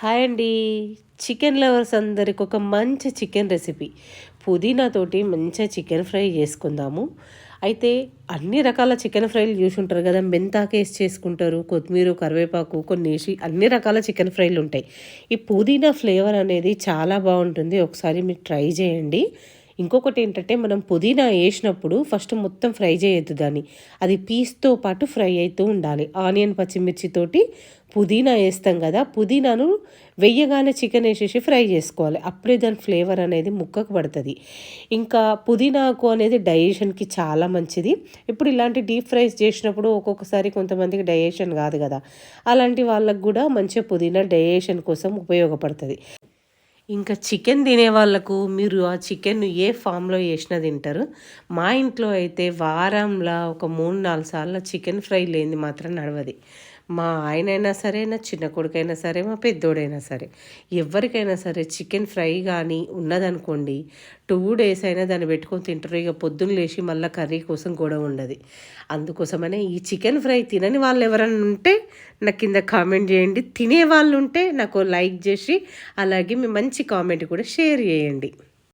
Hi అండి. Chicken lovers అందరికి ఒక మంచి చికెన్ రెసిపీ. పుదీనాతోటి మంచిగా చికెన్ ఫ్రై చేసుకుందాము. అయితే అన్ని రకాల చికెన్ ఫ్రైలు చూసి ఉంటారు కదా మెంతాకు వేసి చేసుకుంటారు కొత్తిమీర కరివేపాకు కొన్ని వేసి అన్ని రకాల చికెన్ ఫ్రైలు ఉంటాయి. ఈ పుదీనా ఫ్లేవర్ అనేది చాలా బాగుంటుంది. ఒకసారి మీరు ట్రై చేయండి. ఇంకొకటి ఏంటంటే మనం పుదీనా వేసినప్పుడు ఫస్ట్ మొత్తం ఫ్రై చేయొద్దు దాన్ని. అది పీస్తో పాటు ఫ్రై అవుతూ ఉండాలి. ఆనియన్ పచ్చిమిర్చితోటి పుదీనా వేస్తాం కదా పుదీనాను వెయ్యగానే చికెన్ వేసేసి ఫ్రై చేసుకోవాలి. అప్పుడే దాని ఫ్లేవర్ అనేది ముక్కకు పడుతుంది. ఇంకా పుదీనాకు అనేది డైజెషన్కి చాలా మంచిది. ఇప్పుడు ఇలాంటి డీప్ ఫ్రైస్ చేసినప్పుడు ఒక్కొక్కసారి కొంతమందికి డైజెషన్ కాదు కదా. అలాంటి వాళ్ళకు కూడా మంచిగా పుదీనా డైజెషన్ కోసం ఉపయోగపడుతుంది. ఇంకా చికెన్ తినే వాళ్ళకు మీరు ఆ చికెన్ ఏ ఫామ్లో వేసినా తింటారు. మా ఇంట్లో అయితే వారంలో ఒక మూడు నాలుగు సార్లు చికెన్ ఫ్రై లేనిది మాత్రం నడవది. మా ఆయనైనా సరే నా చిన్న కొడుకైనా సరే మా పెద్దోడైనా సరే ఎవరికైనా సరే చికెన్ ఫ్రై కానీ ఉన్నదనుకోండి టూ డేస్ అయినా దాన్ని పెట్టుకొని తింటారు. ఇక పొద్దున్న లేచి మళ్ళీ కర్రీ కోసం కూడా ఉండదు. అందుకోసమనే ఈ చికెన్ ఫ్రై తినని వాళ్ళు ఎవరైనా ఉంటే నాకు కింద కామెంట్ చేయండి. తినే వాళ్ళు ఉంటే నాకు లైక్ చేసి అలాగే మీ మంచి కామెంట్ కూడా షేర్ చేయండి.